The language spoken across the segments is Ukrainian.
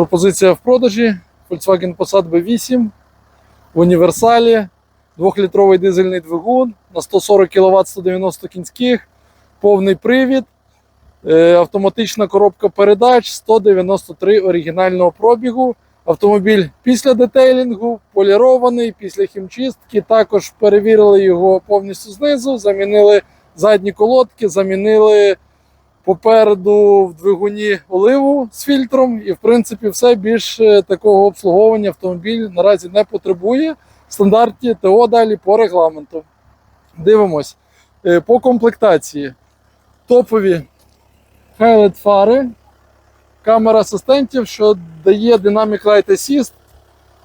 Пропозиція в продажі. Volkswagen Passat B8. В універсалі, 2-літровий дизельний двигун на 140 кВт 190 кінських, повний привід, е, автоматична коробка передач 193 оригінального пробігу. Автомобіль після детейлінгу, полірований, після хімчистки. Також перевірили його повністю знизу, замінили задні колодки, замінили попереду в двигуні оливу з фільтром. І, в принципі, все більш е, такого обслуговування автомобіль наразі не потребує. В стандарті ТО далі по регламенту. Дивимось. Е, По комплектації. Топові highlight фари, камера асистентів, що дає Dynamic Light Assist,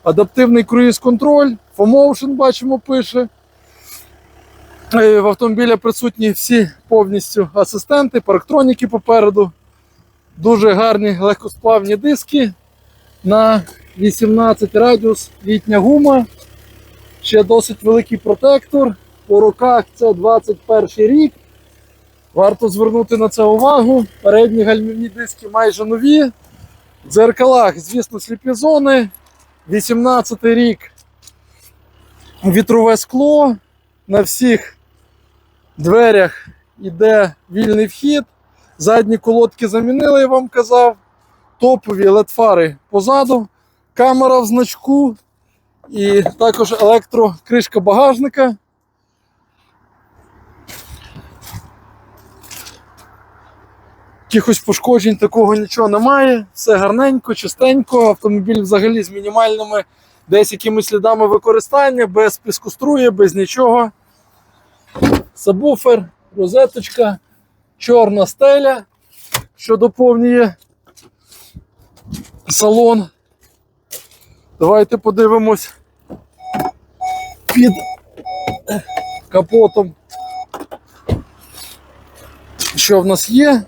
адаптивний круїз-контроль, FOMotion, бачимо, пише. Е, В автомобілі присутні всі повністю асистенти, парктроніки попереду. Дуже гарні легкосплавні диски на 18 радіус, літня гума. Ще досить великий протектор. По руках це 21 рік. Варто звернути на це увагу. Передні гальмівні диски майже нові. В дзеркалах, звісно, сліпі зони. 18 рік вітрове скло. На всіх дверях йде вільний вхід. Задні колодки замінили, я вам казав. Топові LED-фари позаду. Камера в значку. І також електрокришка багажника. Якихось пошкоджень такого нічого немає. Все гарненько, чистенько. Автомобіль взагалі з мінімальними десь якимись слідами використання, без піскоструя, без нічого. Сабвуфер, розеточка, чорна стеля, що доповнює салон. Давайте подивимось під капотом, що в нас є.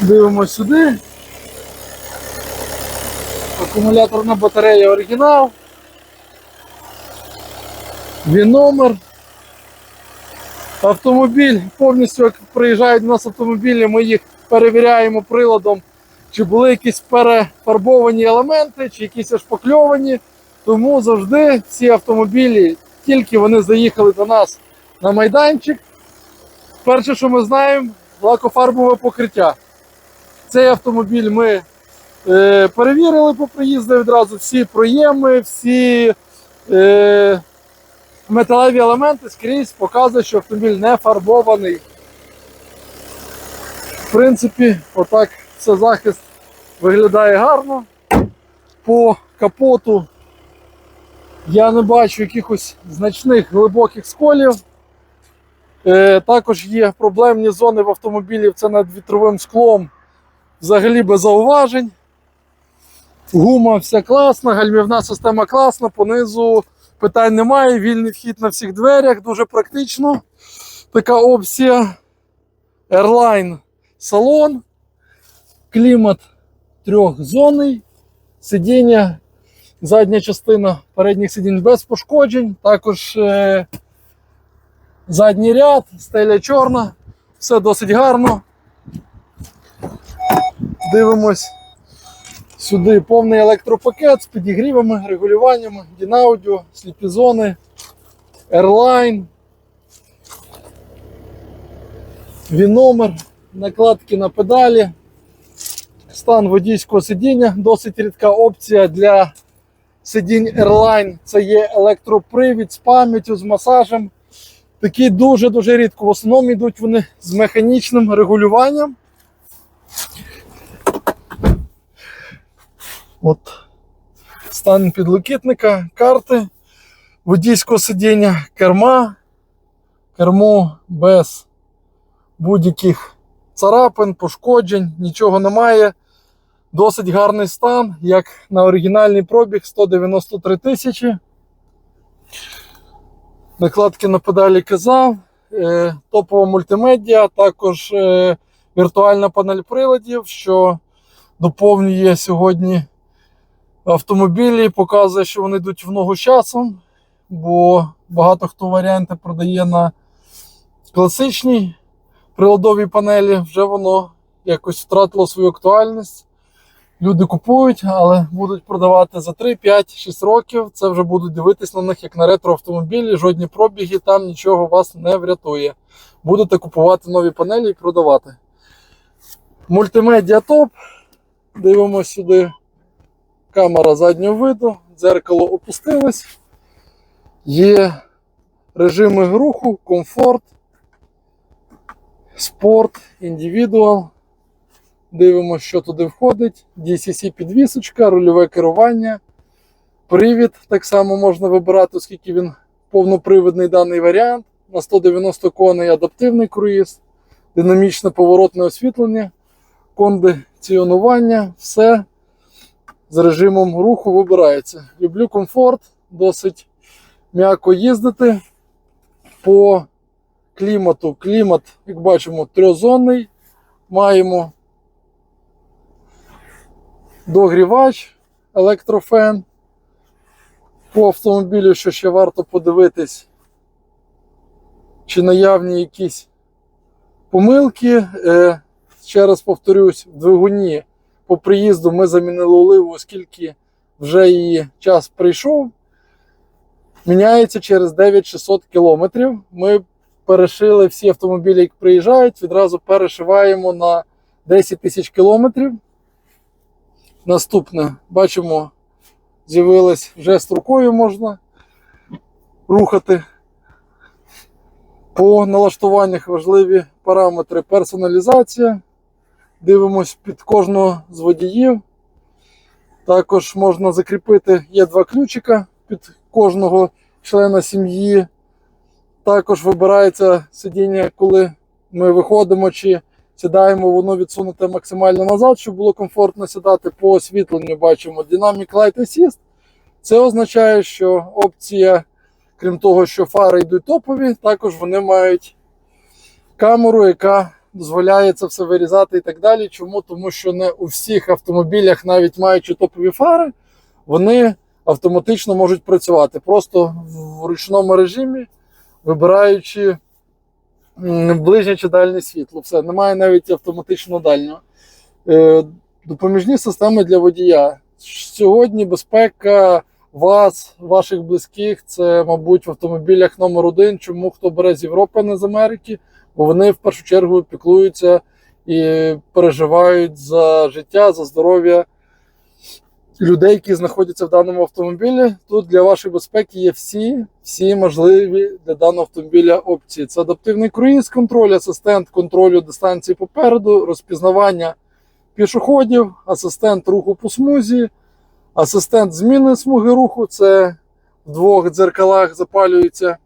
Дивимось сюди. Акумуляторна батарея оригінал. Він номер. Автомобіль повністю як приїжджають до нас автомобілі, ми їх перевіряємо приладом, чи були якісь перефарбовані елементи, чи якісь шпакльовані. Тому завжди ці автомобілі, тільки вони заїхали до нас на майданчик. Перше, що ми знаємо, лакофарбове покриття. Цей автомобіль ми перевірили по приїзду відразу всі проєми, всі е, металеві елементи скрізь показує, що автомобіль не фарбований. В принципі, отак все захист виглядає гарно. По капоту я не бачу якихось значних глибоких сколів. Е, також є проблемні зони в автомобілі, це над вітровим склом. Взагалі без зауважень. Гума вся класна, гальмівна система класна, понизу питань немає. Вільний вхід на всіх дверях, дуже практично. Така опція. Airline салон, клімат трьохзонний, сидіння, задня частина передніх сидінь без пошкоджень, також е, задній ряд, стеля чорна, все досить гарно. Дивимось сюди повний електропакет з підігрівами, регулюваннями, Дінаудіо, сліпі зони, Airline, Віномер, накладки на педалі, стан водійського сидіння, досить рідка опція для сидінь Airline. Це є електропривід з пам'яттю, з масажем. Такі дуже-дуже рідко. В основному йдуть вони з механічним регулюванням. От стан підлокітника, карти, водійського сидіння, керма, кермо без будь-яких царапин, пошкоджень, нічого немає. Досить гарний стан, як на оригінальний пробіг 193 тисячі. Накладки на педалі казав, е, топова мультимедіа, також е, віртуальна панель приладів, що доповнює сьогодні автомобілі, показує, що вони йдуть в ногу з часом, бо багато хто варіанти продає на класичній приладовій панелі, вже воно якось втратило свою актуальність. Люди купують, але будуть продавати за 3, 5, 6 років. Це вже будуть дивитись на них як на ретро-автомобілі, жодні пробіги, там нічого вас не врятує. Будете купувати нові панелі і продавати. Мультимедіа топ. Дивимося сюди. Камера заднього виду, дзеркало опустилось. Є режими руху, комфорт, спорт, індивідуал. Дивимося, що туди входить. DCC підвісочка, рульове керування. Привід так само можна вибирати, оскільки він повнопривідний даний варіант. На 190 коней адаптивний круїз, динамічне поворотне освітлення, кондиціонування, все з режимом руху вибирається. Люблю комфорт, досить м'яко їздити по клімату. Клімат, як бачимо, трьохзонний. Маємо догрівач, електрофен. По автомобілю, що ще варто подивитись, чи наявні якісь помилки. Е, ще раз повторюсь, в двигуні по приїзду ми замінили оливу, оскільки вже її час прийшов. Міняється через 9600 кілометрів. Ми перешили всі автомобілі, які приїжджають, відразу перешиваємо на 10 тисяч кілометрів. Наступне, бачимо, з'явилось вже строкою можна рухати. По налаштуваннях важливі параметри персоналізація. Дивимось під кожного з водіїв. Також можна закріпити, є два ключика під кожного члена сім'ї. Також вибирається сидіння, коли ми виходимо чи сідаємо, воно відсунуте максимально назад, щоб було комфортно сідати. По освітленню бачимо Dynamic Light Assist. Це означає, що опція, крім того, що фари йдуть топові, також вони мають камеру, яка дозволяє це все вирізати і так далі. Чому? Тому що не у всіх автомобілях, навіть маючи топові фари, вони автоматично можуть працювати. Просто в ручному режимі, вибираючи ближнє чи дальнє світло. Все, немає навіть автоматично дальнього. Е, Допоміжні системи для водія. Сьогодні безпека вас, ваших близьких, це, мабуть, в автомобілях номер один. Чому хто бере з Європи, не з Америки? Вони в першу чергу піклуються і переживають за життя, за здоров'я людей, які знаходяться в даному автомобілі. Тут для вашої безпеки є всі, всі можливі для даного автомобіля опції. Це адаптивний круїз, контроль, асистент контролю дистанції попереду, розпізнавання пішоходів, асистент руху по смузі, асистент зміни смуги руху. Це в двох дзеркалах запалюється.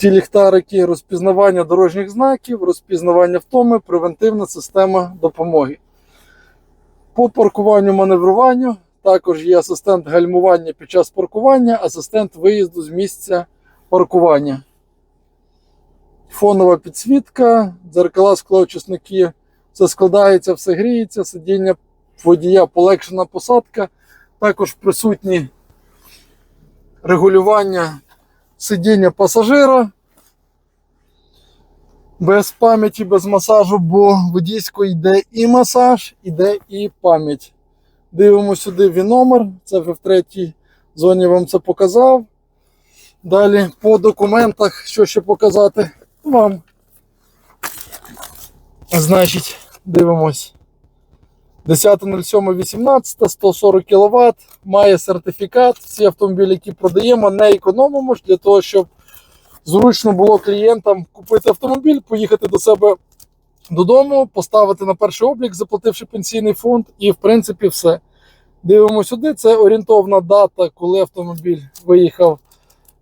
Ті ліхтарики, розпізнавання дорожніх знаків, розпізнавання втоми, превентивна система допомоги. По паркуванню маневруванню також є асистент гальмування під час паркування, асистент виїзду з місця паркування. Фонова підсвітка, дзеркала склоочисники, все складається, все гріється, сидіння водія, полегшена посадка. Також присутні регулювання сидіння пасажира. Без пам'яті, без масажу, бо водійсько йде і масаж, іде і пам'ять. Дивимося сюди віномер, це вже в третій зоні вам це показав. Далі по документах, що ще показати вам. Значить, дивимось. 10.07.18, 140 кВт, має сертифікат. Всі автомобілі, які продаємо, не економимо для того, щоб зручно було клієнтам купити автомобіль, поїхати до себе додому, поставити на перший облік, заплативши пенсійний фонд, і в принципі все. Дивимося сюди. Це орієнтовна дата, коли автомобіль виїхав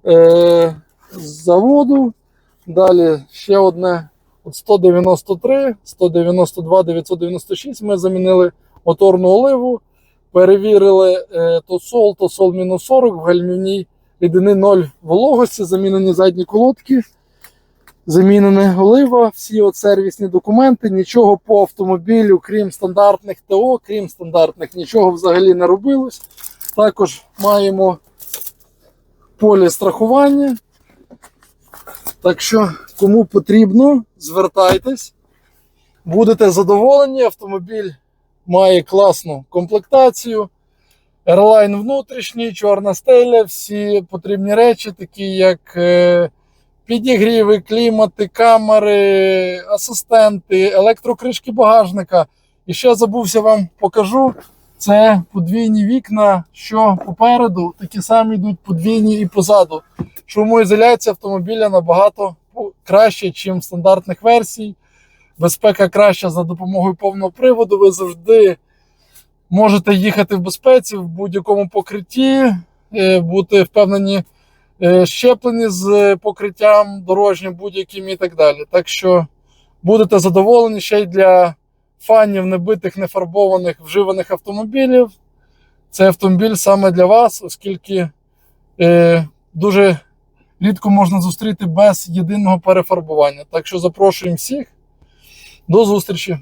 е- з заводу. Далі ще одне. От 193, 192, 996 ми замінили моторну оливу, перевірили е, тосол, тосол мінус 40, в гальмівній рідини 0 вологості, замінені задні колодки, замінена олива, всі сервісні документи, нічого по автомобілю, крім стандартних ТО, крім стандартних, нічого взагалі не робилось. Також маємо полі страхування. Так що Кому потрібно, звертайтесь. Будете задоволені. Автомобіль має класну комплектацію. Airline внутрішній, чорна стеля, всі потрібні речі, такі як е, підігріви, клімати, камери, асистенти, електрокришки багажника. І ще забувся вам покажу. Це подвійні вікна, що попереду, такі самі йдуть подвійні і позаду. Шумоізоляція автомобіля набагато краще, ніж стандартних версій. Безпека краща за допомогою повного приводу. Ви завжди можете їхати в безпеці в будь-якому покритті, е, бути впевнені, е, щеплені з покриттям дорожнім будь-яким і так далі. Так що будете задоволені ще й для фанів небитих, нефарбованих, вживаних автомобілів. Це автомобіль саме для вас, оскільки е, дуже рідко можна зустріти без єдиного перефарбування. Так що запрошуємо всіх. До зустрічі!